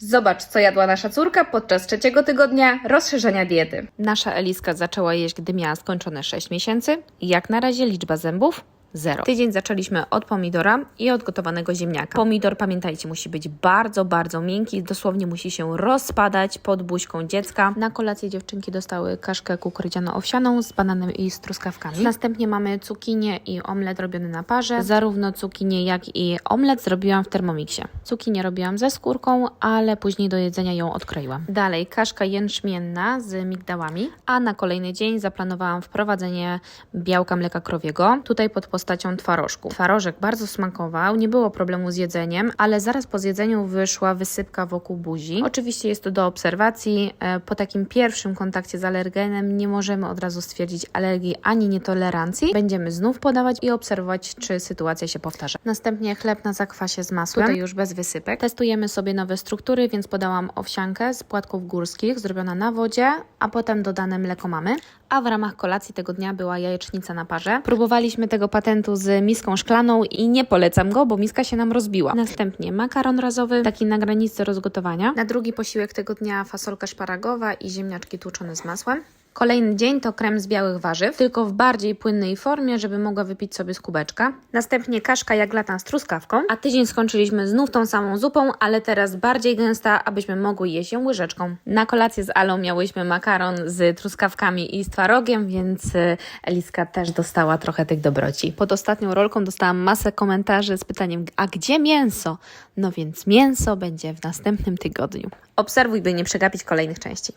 Zobacz, co jadła nasza córka podczas trzeciego tygodnia rozszerzenia diety. Nasza Eliska zaczęła jeść, gdy miała skończone 6 miesięcy. Jak na razie liczba zębów Zero. Tydzień zaczęliśmy od pomidora i od gotowanego ziemniaka. Pomidor, pamiętajcie, musi być bardzo, bardzo miękki, dosłownie musi się rozpadać pod buźką dziecka. Na kolację dziewczynki dostały kaszkę kukurydziano-owsianą z bananem i z truskawkami. Następnie mamy cukinię i omlet robiony na parze. Zarówno cukinię, jak i omlet zrobiłam w Thermomixie. Cukinię robiłam ze skórką, ale później do jedzenia ją odkroiłam. Dalej kaszka jęczmienna z migdałami, a na kolejny dzień zaplanowałam wprowadzenie białka mleka krowiego. Tutaj pod postacią twarożku. Twarożek bardzo smakował, nie było problemu z jedzeniem, ale zaraz po zjedzeniu wyszła wysypka wokół buzi. Oczywiście jest to do obserwacji. E, Po takim pierwszym kontakcie z alergenem nie możemy od razu stwierdzić alergii ani nietolerancji. Będziemy znów podawać i obserwować, czy sytuacja się powtarza. Następnie chleb na zakwasie z masłem, tutaj już bez wysypek. Testujemy sobie nowe struktury, więc podałam owsiankę z płatków górskich, zrobiona na wodzie, a potem dodane mleko mamy. A w ramach kolacji tego dnia była jajecznica na parze. Próbowaliśmy tego patentu z miską szklaną i nie polecam go, bo miska się nam rozbiła. Następnie makaron razowy, taki na granicy rozgotowania. Na drugi posiłek tego dnia fasolka szparagowa i ziemniaczki tłuczone z masłem. Kolejny dzień to krem z białych warzyw, tylko w bardziej płynnej formie, żeby mogła wypić sobie z kubeczka. Następnie kaszka jaglata z truskawką, a tydzień skończyliśmy znów tą samą zupą, ale teraz bardziej gęsta, abyśmy mogły jeść ją łyżeczką. Na kolację z Alą miałyśmy makaron z truskawkami i z twarogiem, więc y, Eliska też dostała trochę tych dobroci. Pod ostatnią rolką dostałam masę komentarzy z pytaniem, a gdzie mięso? No więc mięso będzie w następnym tygodniu. Obserwuj, by nie przegapić kolejnych części.